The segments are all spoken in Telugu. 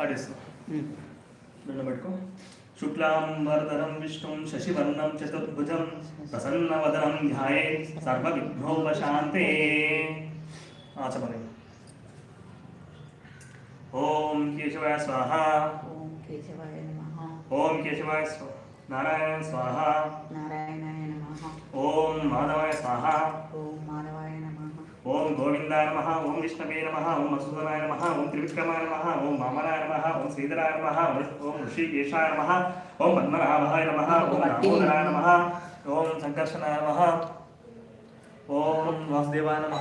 अठेसौ बेल्लमट्को hmm. शुक्लां वरदनं विष्णुं शशिवर्णं चतुर्भुजं प्रसन्नवदनं ध्याये सर्वविघ्नोपशान्ते। हाँ, अच्छा, आचमने ॐ केशवाय स्वाहा। ॐ केशवाय नमः। ॐ केशवाय स्वाहा नारायण स्वाहा। नारायणाय नमः। ॐ माधवाय स्वाहा। ॐ ఓం మాధవాయ నమ ఓం గోవిందాయ నమ ఓం విష్ణవే నమ ఓం మసూదనాయ నమ ఓం త్రివిక్రమాయ నమ ఓం వామనాయ నమ ఓం శ్రీధరాయ నమ ఓం ఋషికేశాయ నమ ఓం పద్మనాభాయ నమ ఓం దామోదరాయ నమ ఓం సంకర్షణాయ నమ ఓం వాసుదేవాయ నమ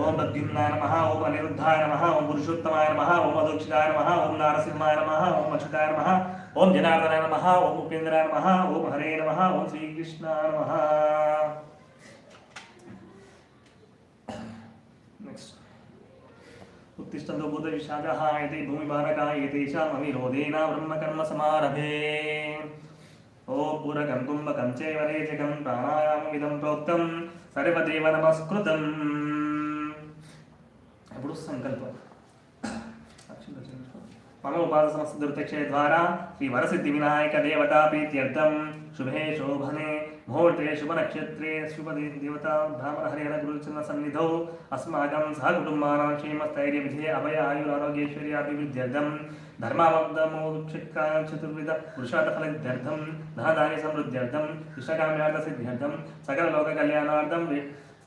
ఓం ప్రద్యుమ్నాయ నమ ఓం అనిరుద్ధాయ నమ ఓం పురుషోత్తమాయ నమ ఓం అదోక్షితాయ నమ ఓం నారసింహాయ నమ ఓం అచ్యుతాయ నమ ఓం జనార్దనాయ నమ ఓం ఉపేంద్రాయ నమ ఓం హరే నమ ఓం శ్రీకృష్ణాయ నమ నెక్స్ట్ उत्तिष्ठन्तो भूतविषादः एते भूमिभारका एतेषामविरोधेन ब्रह्मकर्म समारभे ओ पूरकं कुम्भकं चैव रेचकं प्राणायाममिदं प्रोक्तं सर्वदेव नमस्कृतम् ఇప్పుడు సంకల్పం. మమ ఉపాధ సమస్త దుర్తక్షయ ద్వారా శ్రీ వరసిద్ధి వినాయక దేవతా ప్రీత్యర్థం శుభే శోభనే ముహూర్తే శుభ నక్షత్రే శుభ దేవతా బ్రాహ్మణ హరిహర గురుచరణ సన్నిధౌ. అస్మాకం సహ కుటుంబానాం క్షేమ స్థైర్య విజయ అభయ ఆయురారోగ్యేశ్వర్యాభివృద్ధ్యర్థం ధర్మావంతమోక్షికాయ చతుర్విధ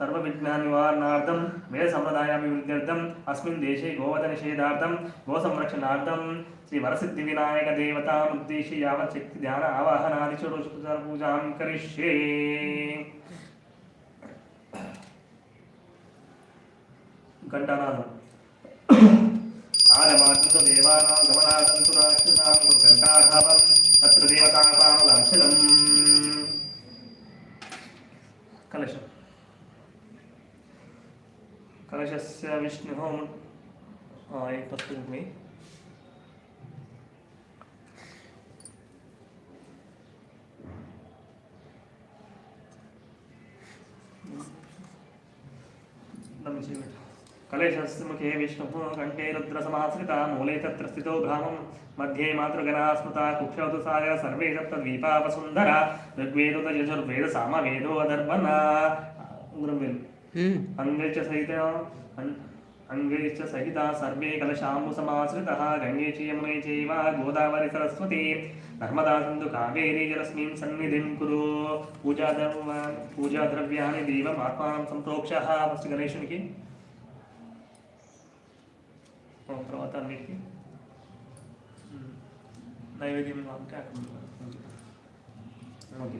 పురుషార్థ ఫలద్యర్థం ధనధాన్య సమృద్ధ్యర్థం ఇష్టకామ్యార్థ సిద్ధ్యర్థం సకల లోక కళ్యాణార్థం వి- సర్వవిఘ్ననివారణార్థం వేద సంప్రదాయాభివృద్ధ్యర్థం అస్మిన్ దేశే గోవధ నిషేధార్థం గో సంరక్షణార్థం శ్రీ వరసిద్ధి వినాయక कलशस्य विष्णुः एक तत्व में कलेशस्य मुखे विष्णुः कण्ठे रुद्रसमाश्रिता मूले तत्र स्थितो भ्रामं मध्ये मातृगणा स्मृता कुक्षौतु सागर सर्वे सप्तद्वीपा वसुन्धरा ऋग्वेदो यजुर्वेद सामवेदो अदर्पणा उग्रं वेल् अंगे च सहित अं- अंगे च सहिता सर्वे कलशाम्बुसमाश्रितः गङ्गे च यमुने चैव गोदावरी सरस्वती नर्मदा सिन्धु कावेरी जलस्मिन् सन्निधिं कुरु पूजा द्रव्य पूजा द्रव्याणि देवम् आत्मानं सम्प्रोक्षः ఫస్ట్ గణేశునికి ఓ, తర్వాత అన్నిటికీ ఉమ్. నైవేద్యం అంటే అక్కడ ఉంటుంది. ఓకే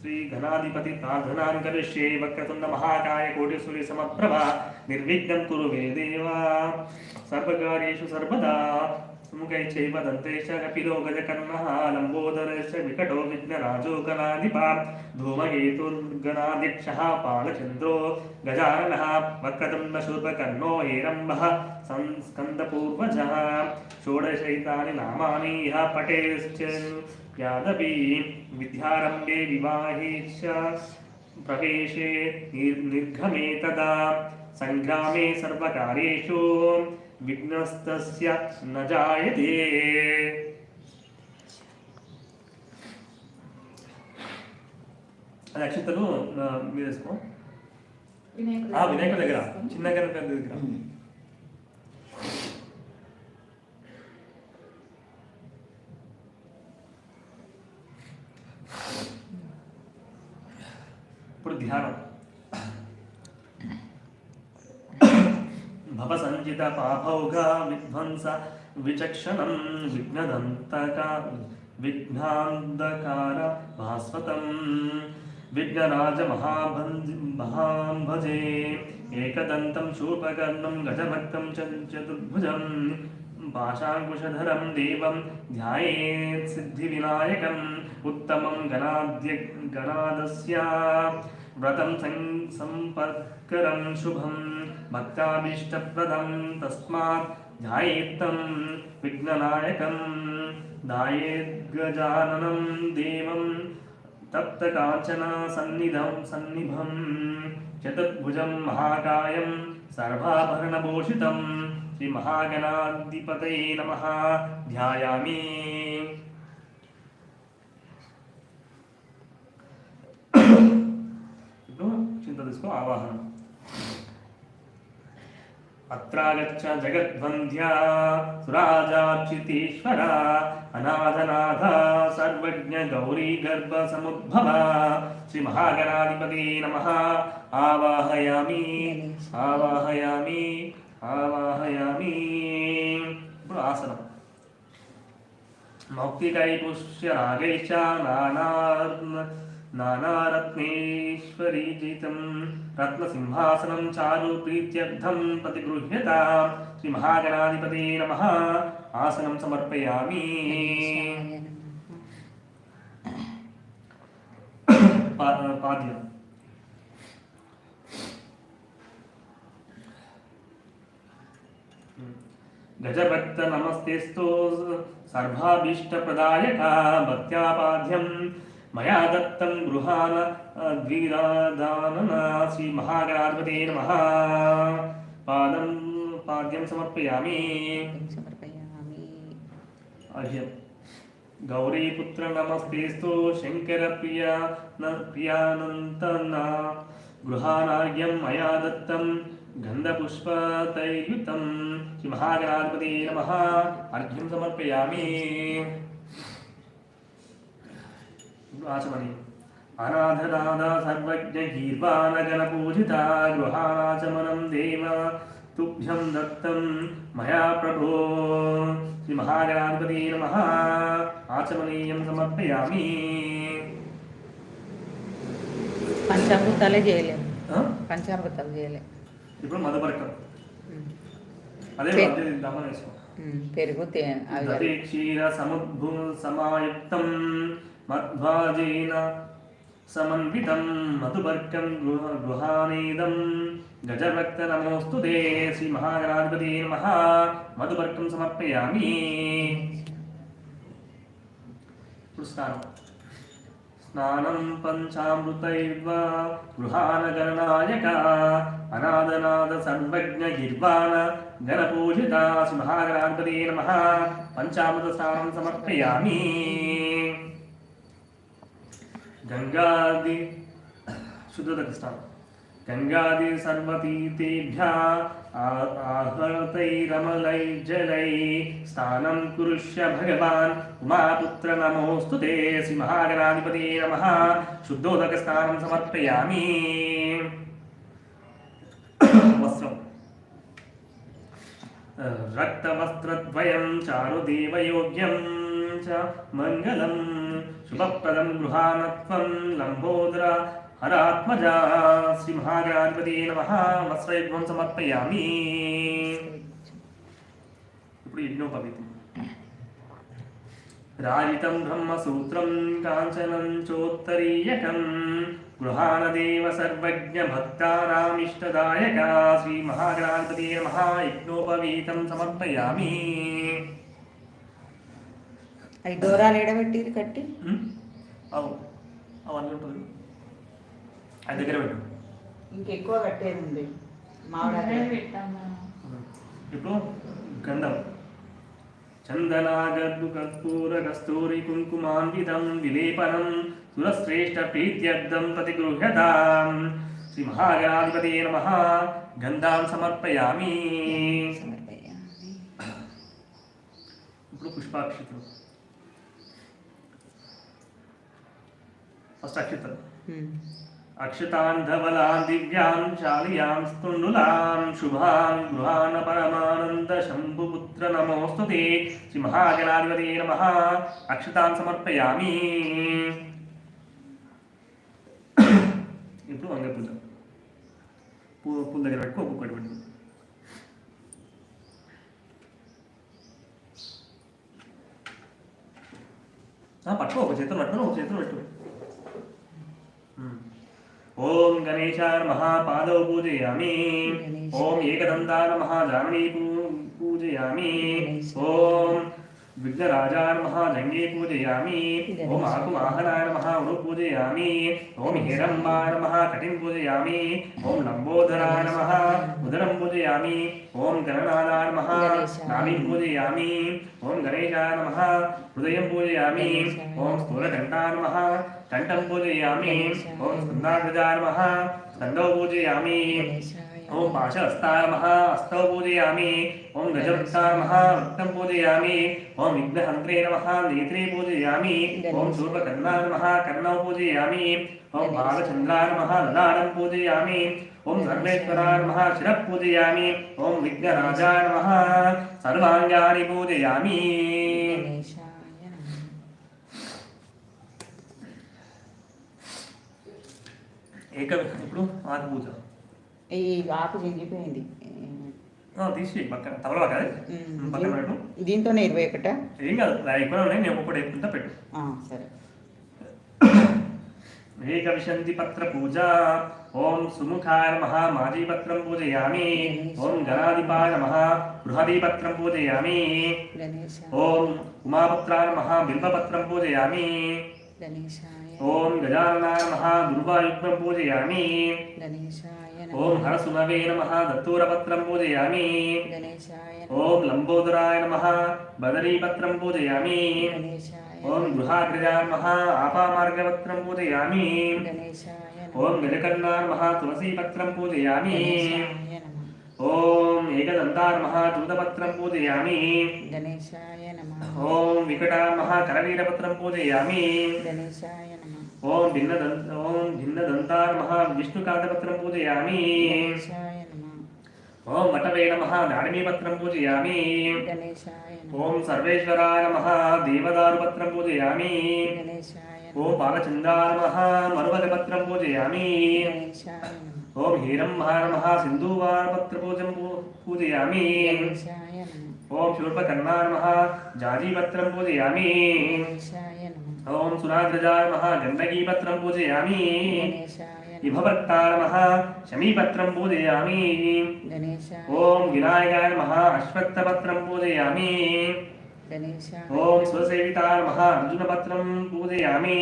శ్రీ ఘనాధిపతి ప్రార్థనాం కరిష్యే వక్రతుండ మహాకాయ కోటిసూరి సమప్రభ. నిర్విఘ్నం కురు వేదేవా సర్వకార్యేషు సర్వదా. సుముఖై చైవ దంతేశ కపిలో గజకర్ణః లంబోదరశ్చ వికటో విఘ్నరాజో గణాధిపా ధూమకేతుర్గణాధ్యక్షः పాలచంద్రో గజాననः. వక్రతుండ శూర్పకర్ణో హేరంబः సంస్కందపూర్వజः షోడశైతాని నామాని ఇహ పటేశ్చ. యాదవీ విద్యారంభే వివాహే చ ప్రవేశే నిర్- నిర్గమే తదా సంగ్రామే సర్వకార్యేషు విఘ్నస్తస్య న జాయతే అది అక్షంతలు మీరు వేసుకో. వినాయకుడి దగ్గర చిన్న గణపతి దగ్గర విధానం. భవసంచిత పాపౌఘా విధ్వంస విచక్షణం విఘ్నదంతక విఘ్నాంధకార భాస్వతం విఘ్నరాజ మహాభంజి మహాంభజే ఏకదంతం శూపకర్ణం గజభక్తం చతుర్భుజం పాశాంకుశధరం దేవం ధ్యాయేత్ సిద్ధివినాయకం ఉత్తమం గణాద్య గణాదస్యా व्रतं सम्पत्करं शुभं भक्ताभीष्टप्रदं तस्मात् ध्यायेत्तं विघ्ननायकं, ध्यायेद्गजाननं देवं, तप्तकाञ्चनासन्निधं, सन्निभं, चतुर्भुजं महाकायं, सर्वाभरणभूषितं, श्रीमहागणाधिपतये नमः, ध्यायामि। చింత తీసుకో ఆవాహనం అత్రాగచ్చ జగద్వంద్యా సురాజార్చితీశ్వర అనాథనాథ సర్వజ్ఞ గౌరీ గర్భ సముద్భవ శ్రీ మహాగణాధిపతి నమ ఆవాహయామి ఆవాహయామి ఆవాహయామి ఇప్పుడు ఆసనం మౌక్తికైపుష్య రాగైశ్చ నానార్న నానారత్నేశ్వరీజితం రత్నసింహాసనం చారు ప్రీత్యర్థం ప్రతిగృహ్యత శ్రీ మహాగణాధిపతి నమ ఆసనం సమర్పయామి పా- పాద్యం గజభక్త నమస్తేస్తు సర్వాభీష్టప్రదాయక భక్త్యాపాద్యం మయా దత్తం గృహాన ద్విరాదానన శ్రీ మహాగణాధిపతే నమ. పాదం పాద్యం సమర్పయామి. అర్ఘ్యం గౌరీపుత్ర నమస్తేస్తు శంకర ప్రియ ప్రియానంతన గృహానార్ఘ్యం మయా దత్తం గంధపుష్పతైర్యుతం శ్రీ మహాగణాధిపతి నమ. అర్ఘ్యం సమర్పయామి. ఆచమని। అనాథనాథ సర్వజ్ఞ గీర్వాణగణ పూజిత గృహాచమనం దేవ తుభ్యం దత్తం మయా ప్రభో। శ్రీ మహాగణాధిపతి నమ। ఆచమనీయం సమర్పయామి। పంచామృతాలే చేయలేము? పంచామృతాలు చేయలేము ఇప్పుడు మధుపరకం అదే పెరుగు క్షీర సముద్భు సమాయుక్తం మధ్వాజేన సమన్వితం మధుబర్కం గృహ గృహానేదం గజభక్త నమోస్తు తే శ్రీ మహాగణాధిపతి నమ మధుబర్కం సమర్పయామి ఇప్పుడు స్నానం స్నానం పంచామృతైర్వా గృహానగరనాయక అనాదనాద సర్వజ్ఞ గిర్వాణ గణపూజిత శ్రీ మహాగణాధిపతి నమ పంచామృత స్నానం సమర్పయామి గంగాది శుద్ధతకు స్నానం గంగాది సర్వతీతేభ్య ఆహృతైరమలై జలై స్నానం కురుష్య భగవాన్ ఉమాపుత్ర నమోస్తు తే శ్రీ మహాగణాధిపతి నమ. శుద్ధోదక స్నానం సమర్పయామి. వస్త్రం. రక్తవస్త్రద్వయం చారుదేవయోగ్యం. च మంగళం శుభప్రదం గృహానత్వం लम्बोदर। हरात्मजा। श्रीमहागणाधिपति नमः। నమ समर्पयामि। సమర్పయామి ఇప్పుడు యజ్ఞోపవీతం రాజితం బ్రహ్మసూత్రం కాంచనం చోత్తరీయకం। గృహానదేవ సర్వజ్ఞ భక్తానామిష్టదాయక శ్రీ మహాగణాధిపతి మహాయజ్ఞోపవీతం సమర్పయామి। అవి దూరాలు ఎడబెట్టి కట్టి? అవు అవన్నీ ఉంటుంది. అది దగ్గర పెట్టు. ఇంకెక్కువ కట్టేది ఉంది ఇప్పుడు గంధం. చందనాగర్భు కర్పూర కస్తూరి కుంకుమాన్వితం విలేపనం సురశ్రేష్ఠ ప్రీత్యర్థం ప్రతిగృహ్యతాం శ్రీ మహాగణాధిపతి నమ. గంధాం సమర్పయామి. ఇప్పుడు పుష్పాక్షితం ఫస్ట్ అక్షితం ధవలాన్ దివ్యాం శాలియాం స్తుండులాం శుభాం గృహాన పరమానంద శంభుపుత్ర నమోస్తు శ్రీ మహాగణాధిపతి నమ. అక్షతాన్ సమర్పయామి. ఇప్పుడు వంగ పూజ. పూ పూల దగ్గర పెట్టుకో ఒక్కొక్కటి పెట్టు పట్టుకో ఒక చేతులు పట్టుకో ఒక చేతులు పెట్టు. ఉమ్. ఓం గణేశాయ మహాపాదౌ పూజయామి ఓం ఏకదంతాయ మహాజామణీ పూ- పూజయామి ఓం విఘ్నరాజాయ మహాజంగే పూజయామి ఓం ఆకుమాహనాయ మహావృ పూజయామి ఓం హిరంబాయ మహాకటిం పూజయామి ఓం లంబోదరాయ నమః ఉదరం పూజయామి ఓం గణనాథాయ నమః నామీం పూజయామి ఓం గణేశాయ నమః హృదయం పూజయామి ఓం స్థూలకంఠాయ నమః కంఠం పూజయామి ఓం స్కందాగ్రజాయ నమః స్కందౌ పూజయామి. గణేశాయ ఓం పాశహస్తాయ నమః హస్తౌ పూజయామి. ఓం గజవృత్తాయ నమః వృత్తం పూజయామి. ఓం విఘ్నహంత్రే నమః నేత్రే పూజయామి. ఓం శూర్పకర్ణాయ నమః కర్ణౌ పూజయామి. ఓం బాలచంద్రాయ నమః లలాటం పూజయామి. ఓం సర్వేశ్వరాయ నమః శిరః పూజయామి. ఓం విఘ్నరాజాయ నమః సర్వాంగాని పూజయామి గణేశాయ నమః ఏక ఇప్పుడు ఆకు పూజ ఈ ఆకు చింగిపోయింది. ఆ, తీసి పక్కన తవల పక్కన పక్కన పెట్టు. దీంతోనే ఇరవై ఒకట? ఏం కాదు ఎక్కువ ఉన్నాయి నేను ఒక్కటి ఎక్కుంటా పెట్టు. సరే. ఏకవిశంతి పత్ర పూజ ఓం సుముఖాయ నమః మాజీపత్రం పూజయామి ఓం గణాధిపాయ నమః బృహదీపత్రం పూజయామి ఓం ఉమాపుత్రాయ నమః బిల్వపత్రం పూజయామి. గణేశాయ. ఓం గజాననాయ నమః దుర్వాయుగ్మం పూజయామి. ఓం నమః. హరసుమవే నమః దత్తూరపత్రం పూజయామి. ఓం లంబోదరాయ నమః బదరీపత్రం పూజయామి. ఓం గృహాగ్రజాయ నమః ఆపామార్గపత్రం పూజయామి. ఓం గజకర్ణాయ నమః తులసీపత్రం పూజయామి. ఓం ఏకదంతాయ నమః చూతపత్రం పూజయామి. గణేశాయ ఓం వికటాయ నమః కరవీరపత్రం పూజయామి ఓం భిన్నదంత ఓం భిన్నదంతాయ నమః విష్ణుకాంతపత్రం పూజయామి ఓం వటవే నమః దాడిమీపత్రం పూజయామి ఓం సర్వేశ్వరాయ నమః దేవదారుపత్రం పూజయామి. ఓం బాలచంద్రాయ నమః మరువగపత్రం పూజయామి. ఓం హీరంభాయ నమః సింధూవారపత్రపూజం పూ- పూజయామి. ఓం శూర్పకర్ణాయ నమః జాజీపత్రం పూజయామి ఓం సురాగ్రజాయ నమః గండకీపత్రం పూజయామి నమః. నమః శమీపత్రం పూజయామి. ఓం వినాయకాయ నమః అశ్వత్థపత్రం పూజయామి. ఓం స్వసేవితాయ నమః అర్జునపత్రం పూజయామి.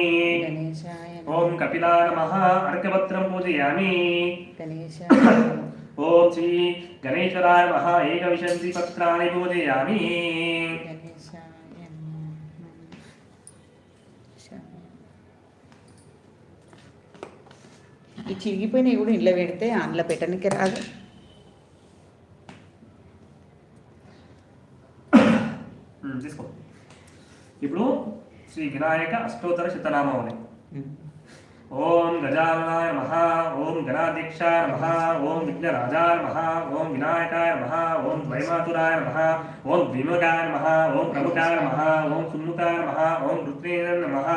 ఓం కపిలాయ నమః అర్కపత్రం పూజయామి ఓం శ్రీ గణేశ్వరాయ నమః ఏకవిశంతి పత్రాన్ని పూజయామి నమః ఈ చిరిగిపోయినవి కూడా ఇంట్లో పెడితే అందులో పెట్టడానికి రాదు. తీసుకో. ఇప్పుడు శ్రీ వినాయక అష్టోత్తర శతనామావళి. ఓం గజాననాయ నమః ఓం గణాధ్యక్షాయ నమః ఓం విఘ్నరాజాయ నమః ఓం వినాయకాయ నమః ఓం ద్వైమాతురాయ నమః ఓం ద్విముఖాయ నమః ఓం ప్రముఖాయ నమః ఓం సుముఖాయ నమః ఓం రుద్రేణ నమః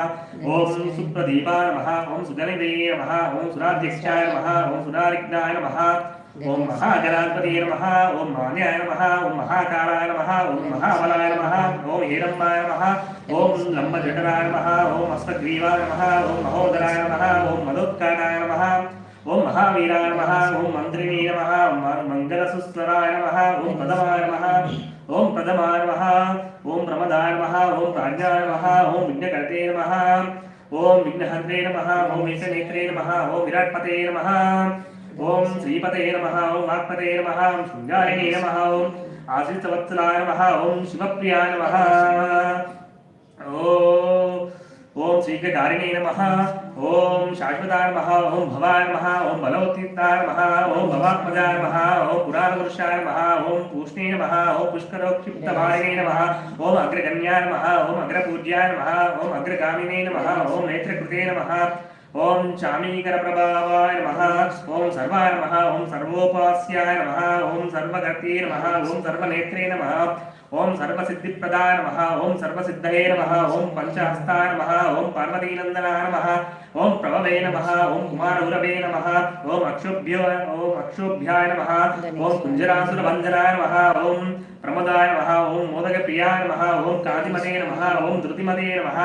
ఓం సుప్రదీపాయ నమః ఓం సుగణిదే నమః ఓం సురాధ్యక్షాయ నమః ఓం సురారిగ్నాయ నమః ఓం మహాగణాధిపతి నమః ఓం మాన్యాయ నమః ఓం మహాకాలాయ నమః ఓం మహాబలాయ నమః ఓం హీరంబాయ నమః ఓం లంబజఠరాయ నమః ఓం అశ్వగ్రీవాయ నమః ఓం మహోదరాయ నమః ఓం మదోత్కారాయ నమః ఓం మహావీరాయ నమః ఓం మంత్రిణీ నమః ఓం మంగళసుస్వరాయ నమః ఓం ప్రథమాయ నమః ఓం ప్రథమాయ నమః ఓం ప్రమదాయ నమః ఓం ప్రాజ్ఞాయ నమః ఓం విఘ్నకర్తే నమః ఓం విఘ్నహంత్రే నమః ఓం విఘ్ననేత్రే నమః ఓం విరాట్పతే నమః ఓం శ్రీపతే నమ ఓం వాక్పతే నమ ఓం శృంగారిణే నమ ఓం ఆశ్రితవత్సలాయ నమ ఓం శివప్రియాయ నమ ఓం ఓం శీఘ్రకారిణే నమ ఓం శాశ్వతాయ నమ ఓం భవాయ నమ ఓం బలవతీర్థాయ నమ ఓం భవాత్మజాయ నమ ఓం పురాణపురుషాయ నమ ఓం పూష్ణే నమ ఓం పుష్కరోక్షిప్తమాలినే నమ ఓం అగ్రగణ్యాయ నమ ఓం అగ్రపూజ్యాయ నమ ఓం అగ్రగామినే నమ ఓం నేత్రకృతే నమ ఓం చామీకర ప్రభావాయ నమ ఓం సర్వాయ నమ ఓం సర్వోపాస్యాయ నమ ఓం సర్వగతే నమ ఓం సర్వనేత్రే నమ ఓం సర్వసిద్ధిప్రదాయ నమ ఓం సర్వసిద్ధయే నమ ఓం పంచహస్తాయ నమ ఓం పార్వతీనందనాయ నమ ఓం ప్రభవే నమ ఓం కుమారగురవే నమ ఓం అక్షుభ్యో ఓం అక్షోభ్యాయ నమ ఓం కుంజరాసురవందనాయ నమ ఓం ప్రమదాయ నమ ఓం మోదకప్రియాయ నమ ఓం కాంతిమతే నమ ఓం ధృతిమతే నమ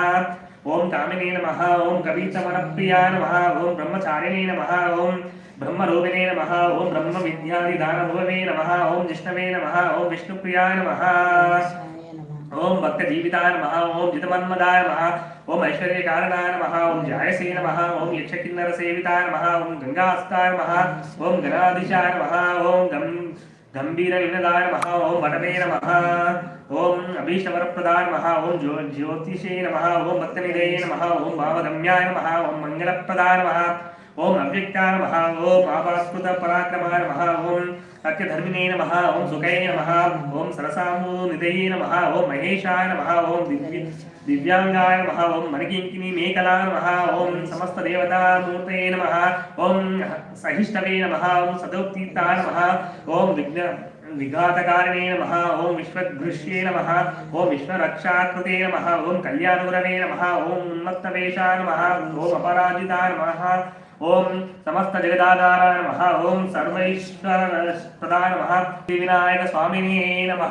ఓం కామినే నమ ఓం కవితమనప్రియాయ నమ ఓం బ్రహ్మచారిణే నమ ఓం బ్రహ్మరూపిణే నమ ఓం బ్రహ్మ విద్యాది విద్యాదిదానభువే నమ ఓం జిష్ణవే నమ ఓం విష్ణుప్రియా నమ ఓం భక్త జీవితాయ నమ ఓం జితమన్మదాయ నమ ఓం ఐశ్వర్య ఐశ్వర్యకారణాయ నమ ఓం జాయసే నమ ఓం యక్షకిన్నర సేవితాయ నమ ఓం గంగాస్తాయ నమ ఓం గణాధీశాయ నమ ఓం గం గంభీర నినదాయ నమ ఓం వటమే నమ ఓం అభీష్టవరప్రదాయ నమ ఓం జ్యో జ్యోతిషే నమ ఓం భక్తనిధేయ నమ ఓం భావదమ్యాయ నమ ఓం మంగళప్రదాయ నమ ఓం అవ్యక్తాయ నమ ఓం ఆపాస్కృత పరాక్రమాయ నమ ఓం సత్యధర్మినే నమ ఓం సుఖే నమ ఓం సరసామూనిధయే నమ ఓం మహేశాయ నమ ఓం దివ్య దివ్యాంగాయ నమ ఓం మణికింకిని మేకలా నమ ఓం సమస్త దేవతామూర్తయే నమ ఓం సహిష్టవే నమ ఓం సదోక్తీర్థా నమ ఓం విఘ్న విఘాతకారిణే నమ ఓం విశ్వదృశ్యే నమ ఓం విశ్వరక్షాకృతే నమ ఓం కళ్యాణగురవే నమ ఓం ఉన్మత్తవేషాయ నమ ఓం అపరాజితాయ నమ ఓం సమస్త జగదాధారాయ నమ. ఓం సర్వైశ్వర ప్రదాయ నమ. శ్రీ వినాయక స్వామినే నమ.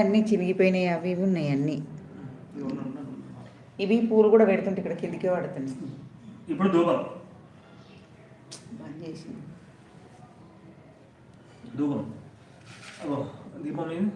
అన్నీ చిరిగిపోయినాయి అవి ఇవి ఉన్నాయి అన్నీ. ఇవి పూలు కూడా పెడుతుంటే ఇక్కడ కిందికే పడుతున్నాయి ఇప్పుడు ధూపం బంద్ చేసి. ధూపం అగో దీపం ఏది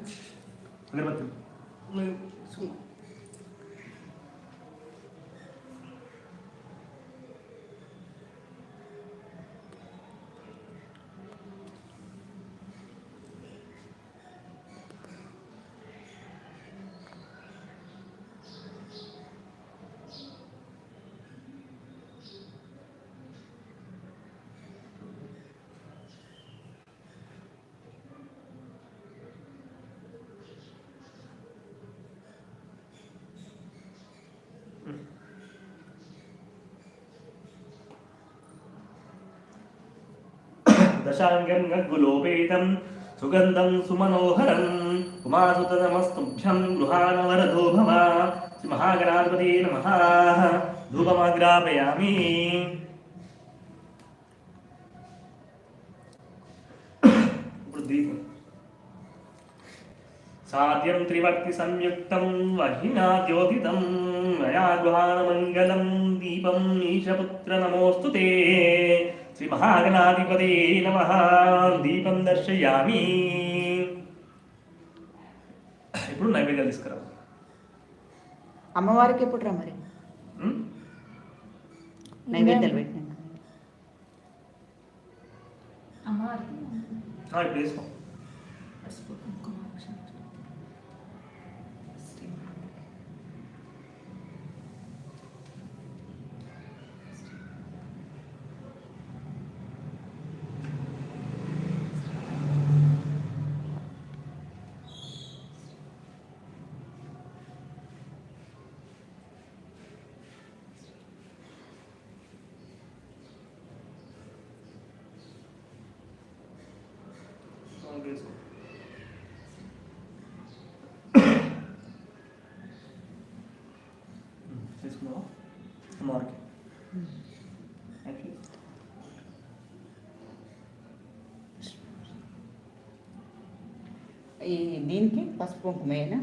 దశాంగం గగ్గులోపేతం సుగంధం సుమనోహరం ఉమాసుత నమస్తుభ్యం గృహానవరదో భవ శ్రీ మహాగణాధిపతి నమ ధూపమాగ్రాపయామి ఇప్పుడు దీపం సాధ్యం త్రివర్తి సంయుక్తం వహినా ద్యోతితం మయా గృహానమంగళం దీపం ఈశపుత్ర నమోస్తు తే శ్రీ మహాగణాధిపతి నమ. దీపం దర్శయామి. ఇప్పుడు నైవేద్యాలు తీసుకురా. అమ్మవారికి ఎప్పుడు రా మరి? నైవేద్యాలు అమ్మవారికి. ఆ, ఇప్పుడు వేసుకో పసుపు కుంకుమ అక్షంతలు. ఆ, వేసుకో ఉమ్, తీసుకున్నావా అమ్మవారికి Actually, ఈ దీనికి పసుపు కుంకుమేనా